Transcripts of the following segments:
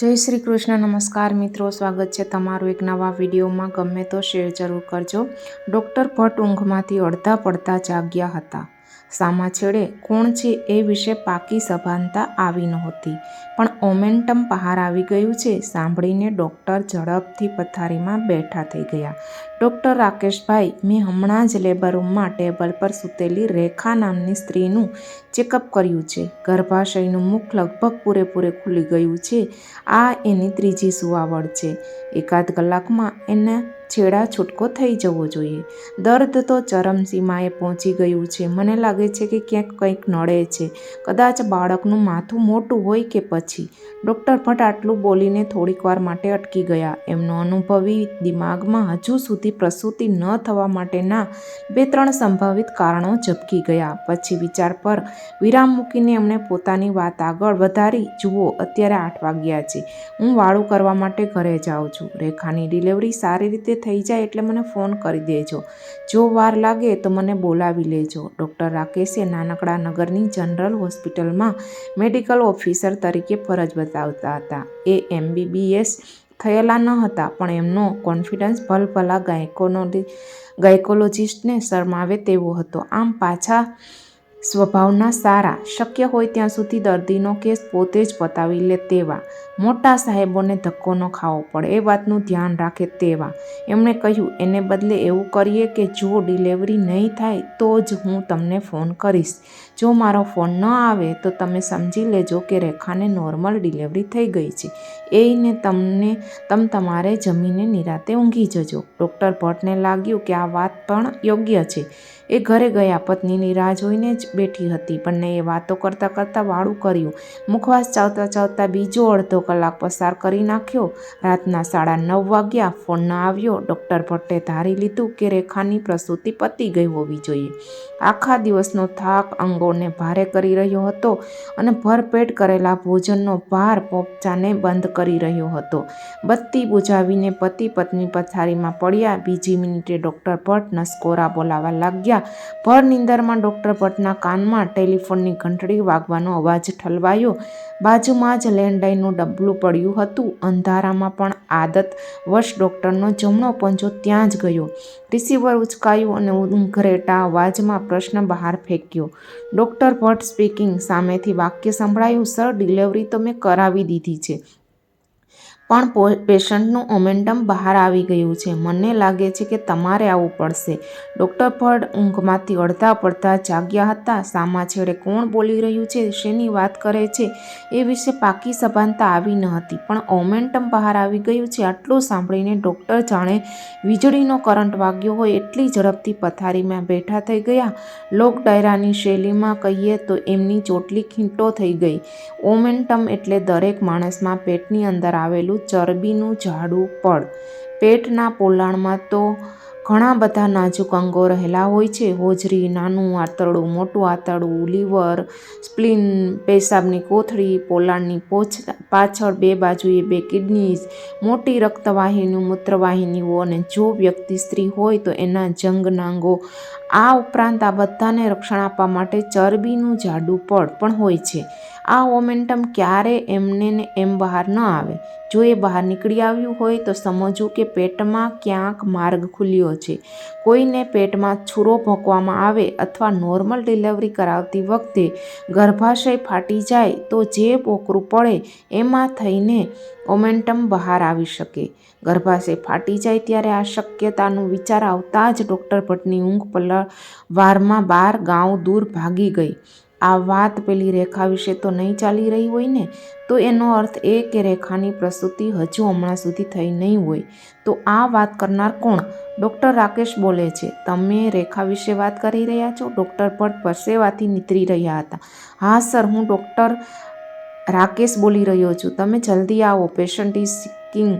જય શ્રી કૃષ્ણ, નમસ્કાર મિત્રો. સ્વાગત છે તમારું એક નવા વિડીયોમાં. ગમે તો શેર જરૂર કરજો. ડૉક્ટર ભટ્ટ ઊંઘમાંથી અડધા પડતા જાગ્યા હતા. સામા છેડે કોણ છે એ વિશે પાકી સભાનતા આવી નહોતી. પણ ઓમેન્ટમ બહાર આવી ગયું છે, સાંભળીને ડૉક્ટર ઝડપથી પથારીમાં બેઠા થઈ ગયા. ડૉક્ટર રાકેશભાઈ, મેં હમણાં જ લેબર રૂમમાં ટેબલ પર સૂતેલી રેખા નામની સ્ત્રીનું ચેકઅપ કર્યું છે. ગર્ભાશયનું મુખ લગભગ પૂરેપૂરે ખુલી ગયું છે. આ એની ત્રીજી સુવાવડ છે. એકાદ કલાકમાં એને છેડા છૂટકો થઈ જવો જોઈએ. દર્દ તો ચરમસીમાએ પહોંચી ગયું છે. મને લાગે છે કે ક્યાંક કંઈક નડે છે. કદાચ બાળકનું માથું મોટું હોય કે પછી. ડૉક્ટર ભટ્ટ આટલું બોલીને થોડીક વાર માટે અટકી ગયા. એમનો અનુભવી દિમાગમાં હજુ સુધી પ્રસૂતિ ન થવા માટેના બે ત્રણ સંભવિત કારણો ઝબકી ગયા. પછી વિચાર પર વિરામ મૂકીને એમણે પોતાની વાત આગળ વધારી. જુઓ, અત્યારે આઠ વાગ્યા છે. હું વાળું કરવા માટે ઘરે જાઉં છું. રેખાની ડિલિવરી સારી રીતે થઈ જાય એટલે મને ફોન કરી દેજો. જો વાર લાગે તો મને બોલાવી લેજો. ડૉક્ટર રાકેશે નાનકડા નગરની જનરલ હોસ્પિટલમાં મેડિકલ ઓફિસર તરીકે ફરજ બતાવતા હતા. એ એમબીબીએસ થયેલા ન હતા, પણ એમનો કોન્ફિડન્સ ભલભલા ગાયકોનો ગાયકોલોજિસ્ટને શરમાવે તેવો હતો. આમ પાછા સ્વભાવના સારા, શક્ય હોય ત્યાં સુધી દર્દીનો કેસ પોતે જ પતાવી લે તેવા. મોટા સાહેબોને ધક્કો ન ખાવો પડે, એ વાતનું ધ્યાન રાખે તેવા. એમણે કહ્યું, એને બદલે એવું કરીએ કે જો ડિલિવરી નહીં થાય તો જ હું તમને ફોન કરીશ. જો મારો ફોન ન આવે તો તમે સમજી લેજો કે રેખાને નોર્મલ ડિલિવરી થઈ ગઈ છે. એને તમને, તમ તમારે જમીને નિરાતે ઊંઘી જજો. ડૉક્ટર ભટ્ટને લાગ્યું કે આ વાત પણ યોગ્ય છે. એ ઘરે ગયા, પત્નીની રાહ જોઈને જ બેઠી હતી બંનેએ વાતો કરતાં કરતાં વાળું કર્યું. મુખવાસ ચાવતા ચાવતા બીજો અડધો કલાક પસાર કરી નાખ્યો. રાતના સાડા નવ વાગ્યા ફોન ન આવ્યો. ડૉક્ટર ભટ્ટે ધારી લીધું કે રેખાની પ્રસૂતિ પતી ગઈ હોવી જોઈએ. આખા દિવસનો થાક અંગોને ભારે કરી રહ્યો હતો અને ભરપેટ કરેલા ભોજનનો ભાર પોપચાને બંધ કરી રહ્યો હતો. બત્તી બુજાવીને પતિ પત્ની પથારીમાં પડ્યા. બીજી મિનિટે ડૉક્ટર ભટ્ટ નસકોરા બોલાવા લાગ્યા. ભર નિંદરમાં ડૉક્ટર ભટ્ટના કાનમાં ટેલિફોનની ઘંટડી વાગવાનો અવાજ ઠલવાયો. બાજુમાં જ લેન્ડલાઇનનું ડબલું પડ્યું હતું. અંધારામાં પણ આદત વશ ડૉક્ટરનો જમણો પંજો ત્યાં જ ગયો. રિસીવર ઉચકાયું અને ઊંઘરેટા અવાજમાં પ્રશ્ન બહાર ફેંક્યો. ડૉક્ટર ભટ્ટ સ્પીકિંગ સામેથી વાક્ય સંભળાયું, સર, ડિલિવરી તો મેં કરાવી દીધી છે. પણ પેશન્ટનું ઓમેન્ટમ બહાર આવી ગયું છે. મને લાગે છે કે તમારે આવવું પડશે. ડૉક્ટર ફળ ઊંઘમાંથી અડધા પડધા જાગ્યા હતા. સામા છેડે કોણ બોલી રહ્યું છે? શેની વાત કરે છે? એ વિશે પાકી સભાનતા આવી ન હતી. પણ ઓમેન્ટમ બહાર આવી ગયું છે. આટલું સાંભળીને ડૉક્ટર જાણે વીજળીનો કરંટ વાગ્યો હોય એટલી ઝડપથી પથારીમાં બેઠા થઈ ગયા. લોક ડાયરાની શૈલીમાં કહીએ તો એમની ચોટલી ખીંટો થઈ ગઈ. ઓમેન્ટમ એટલે દરેક માણસમાં પેટની અંદર આવેલું ચરબીનું જાડું પડ. પેટના પોલાણમાં તો ઘણા બધા નાજુક અંગો રહેલા હોય છે. હોજરી, નાનું આંતરડું, મોટું આંતરડું, લીવર, સ્પ્લીન, પેશાબની કોથળી, પોલાણની પોછ, પાછળ બે બાજુએ બે કિડનીઝ, મોટી રક્તવાહિનીઓ મૂત્રવાહિનીઓ અને જો વ્યક્તિ સ્ત્રી હોય તો એના જંગનાંગો આ ઉપરાંત આ બધાને રક્ષણ આપવા માટે ચરબીનું જાડું પડ પણ હોય છે. આ મોમેન્ટમ ક્યારે એમને ને એમ બહાર ન આવે. જો એ બહાર નીકળી આવ્યું હોય તો સમજવું કે પેટમાં ક્યાંક માર્ગ ખુલ્યો છે. કોઈને પેટમાં છૂરો ભોંકવામાં આવે અથવા નોર્મલ ડિલિવરી કરાવતી વખતે ગર્ભાશય ફાટી જાય તો જે પોકરું પડે એમાં થઈને ઓમેન્ટમ બહાર આવી શકે. ગર્ભાશય ફાટી જાય ત્યારે આ શક્યતાનો વિચાર આવતા જ ડૉક્ટર ભટ્ટની ઊંઘ પલ વારમાં બાર ગાંવ દૂર ભાગી ગઈ. આ વાત પેલી રેખા વિશે તો નહીં ચાલી રહી હોય ને, તો એનો અર્થ એ કે રેખાની પ્રસૂતિ હજુ હમણાં સુધી થઈ નહીં હોય. તો આ વાત કરનાર કોણ? ડૉક્ટર રાકેશ બોલે છે. તમે રેખા વિશે વાત કરી રહ્યા છો? ડૉક્ટર ભટ્ટ પરસેવાથી નીતરી રહ્યા હતા. હા, સર, હું ડૉક્ટર રાકેશ બોલી રહ્યો છું. તમે જલ્દી આવો. પેશન્ટ ઇઝ સિકિંગ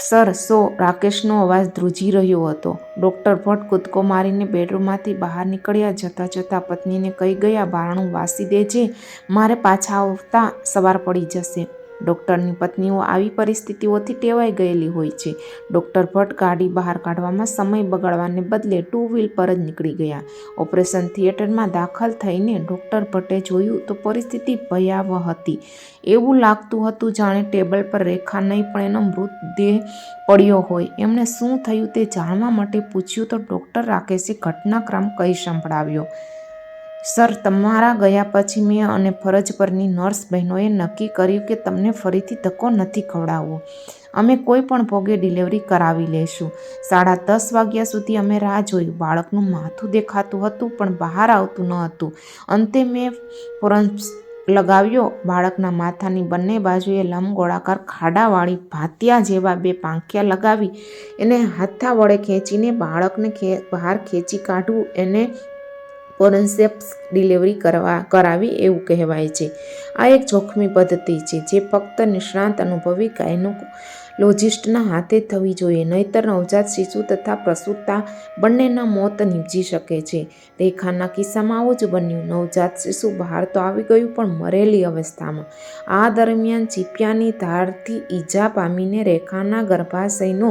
સર સો રાકેશનો અવાજ ધ્રુજી રહ્યો હતો. ડૉક્ટર ભટ્ટ કૂદકો મારીને બેડરૂમમાંથી બહાર નીકળ્યા, જતાં જતાં પત્નીને કહી ગયા, બારણું વાસી દેજે, મારે પાછા આવતા સવાર પડી જશે. ડૉક્ટરની પત્નીઓ આવી પરિસ્થિતિઓથી ટેવાઈ ગયેલી હોય છે. ડૉક્ટર ભટ્ટ ગાડી બહાર કાઢવામાં સમય બગાડવાને બદલે ટુ વ્હીલ પર જ નીકળી ગયા. ઓપરેશન થિયેટરમાં દાખલ થઈને ડૉક્ટર ભટ્ટે જોયું તો પરિસ્થિતિ ભયાવહ હતી. એવું લાગતું હતું જાણે ટેબલ પર રેખા નહીં પણ એનો મૃતદેહ પડ્યો હોય. એમણે શું થયું તે જાણવા માટે પૂછ્યું તો ડૉક્ટર રાકેશે ઘટનાક્રમ કહી સંભળાવ્યો. સર, તમારા ગયા પછી મેં અને ફરજ પરની નર્સ બહેનોએ નક્કી કર્યું કે તમને ફરીથી ધક્કો નથી ખવડાવવો. અમે કોઈ પણ ભોગે ડિલિવરી કરાવી લઈશું સાડા દસ વાગ્યા સુધી અમે રાહ જોયું. બાળકનું માથું દેખાતું હતું, પણ બહાર આવતું ન હતું. અંતે મેં ફોરન્સ લગાવ્યો. બાળકના માથાની બંને બાજુએ લંબગોળાકાર ખાડાવાળી ભાતિયા જેવા બે પાંખિયા લગાવી. એને હાથા વડે ખેંચીને બાળકને બહાર ખેંચી કાઢવું. એને ફોરેન્સેપ્સ ડિલિવરી કરવા, કરાવી એવું કહેવાય છે. આ એક જોખમી પદ્ધતિ છે જે ફક્ત નિષ્ણાંત અનુભવી ગાયનોલોજિસ્ટના હાથે થવી જોઈએ, નહીતર નવજાત શિશુ તથા પ્રસૂતા બંનેના મોત નીપજી શકે છે. રેખાના કિસ્સામાં આવું જ બન્યું. નવજાત શિશુ બહાર તો આવી ગયું પણ મરેલી અવસ્થામાં. આ દરમિયાન ચીપિયાની ધારથી ઈજા પામીને રેખાના ગર્ભાશયનો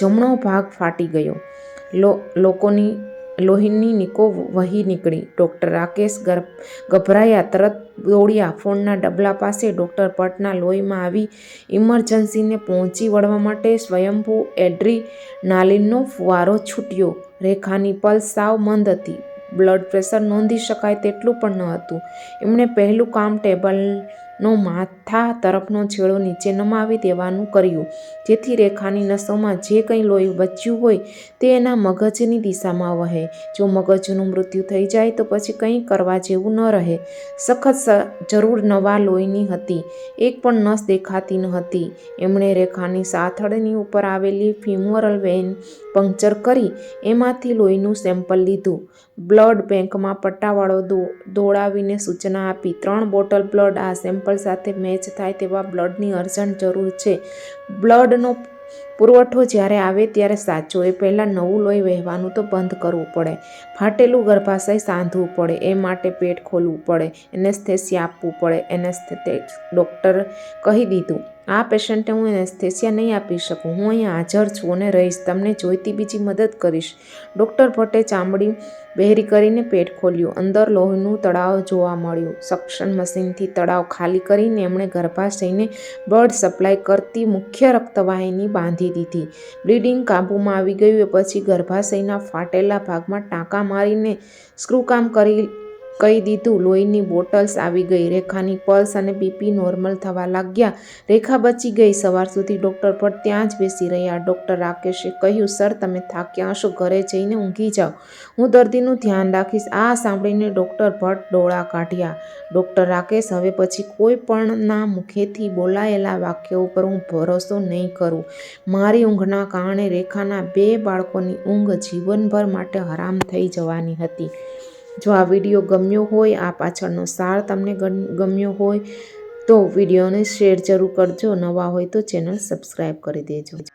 જમણો ભાગ ફાટી ગયો. લોકોની લોહીની નીકો વહી નીકળી. ડૉક્ટર રાકેશ ગભરાયા, તરત દોડ્યા. ફોનના ડબલા પાસે ડૉક્ટર ભટ્ટના લોહીમાં આવી ઇમરજન્સીને પહોંચી વળવા માટે સ્વયંભૂ એડ્રી નાલિનનો ફુવારો છૂટ્યો. રેખાની પલ્સ સાવ મંદ હતી. બ્લડ પ્રેશર નોંધી શકાય તેટલું પણ ન હતું. એમણે પહેલું કામ ટેબલનો માથા તરફનો છેડો નીચે નમાવી દેવાનું કર્યું. જેથી રેખાની નસોમાં જે કંઈ લોહી બચ્યું હોય તે એના મગજની દિશામાં વહે. જો મગજનું મૃત્યુ થઈ જાય તો પછી કંઈ કરવા જેવું ન રહે. સખત જરૂર નવા લોહીની હતી. એક પણ નસ દેખાતી ન હતી. એમણે રેખાની સાથળની ઉપર આવેલી ફિમોરલ વેઇન પંક્ચર કરી એમાંથી લોહીનું સેમ્પલ લીધું. બ્લડ બેંકમાં પટ્ટાવાળો દોડાવીને સૂચના આપી, ત્રણ બોટલ બ્લડ આ સેમ્પલ સાથે મેચ થાય તેવા બ્લડની અર્જન્ટ જરૂર છે. બ્લડનો પુરવઠો જ્યારે આવે ત્યારે સાચો. એ પહેલાં નવું લોહી વહેવાનું તો બંધ કરવું પડે. ફાટેલું ગર્ભાશય સાંધવું પડે. એ માટે પેટ ખોલવું પડે. એને સ્થેસી આપવું પડે. એને ડૉક્ટર કહી દીધું. આ પેશન્ટને હું એનેસ્થેસિયા નહીં આપી શકું. હું અહીં હાજર છું અને રહીશ. તમને જોઈતી બીજી મદદ કરીશ. ડૉક્ટર ભટ્ટે ચામડી બહેરી કરીને પેટ ખોલ્યું. અંદર લોહીનું તળાવ જોવા મળ્યું. સક્શન મશીનથી તળાવ ખાલી કરીને એમણે ગર્ભાશયને બ્લડ સપ્લાય કરતી મુખ્ય રક્તવાહિની બાંધી દીધી. બ્લીડિંગ કાબૂમાં આવી ગયું એ પછી ગર્ભાશયના ફાટેલા ભાગમાં ટાંકા મારીને સ્ક્રૂકામ કરી કહી દીધું. લોહીની બોટલ્સ આવી ગઈ. રેખાની પલ્સ અને બીપી નોર્મલ થવા લાગ્યા. રેખા બચી ગઈ. સવાર સુધી ડૉક્ટર ભટ્ટ ત્યાં જ બેસી રહ્યા. ડૉક્ટર રાકેશે કહ્યું, સર, તમે થાક્યા હશો. ઘરે જઈને ઊંઘી જાઓ. હું દર્દીનું ધ્યાન રાખીશ. આ સાંભળીને ડૉક્ટર ભટ્ટ ડોળા કાઢ્યા. ડૉક્ટર રાકેશ, હવે પછી કોઈ પણના મુખેથી બોલાયેલા વાક્યો ઉપર હું ભરોસો નહીં કરું. મારી ઊંઘના કારણે રેખાના બે બાળકોની ઊંઘ જીવનભર માટે હરામ થઈ જવાની હતી. જો આ વીડિયો ગમ્યો હોય, આ પાછળનો સાર તમને ગમ્યો હોય, તો વિડીયોને શેર જરૂર કરજો. નવા હોય તો ચેનલ સબસ્ક્રાઈબ કરી દેજો.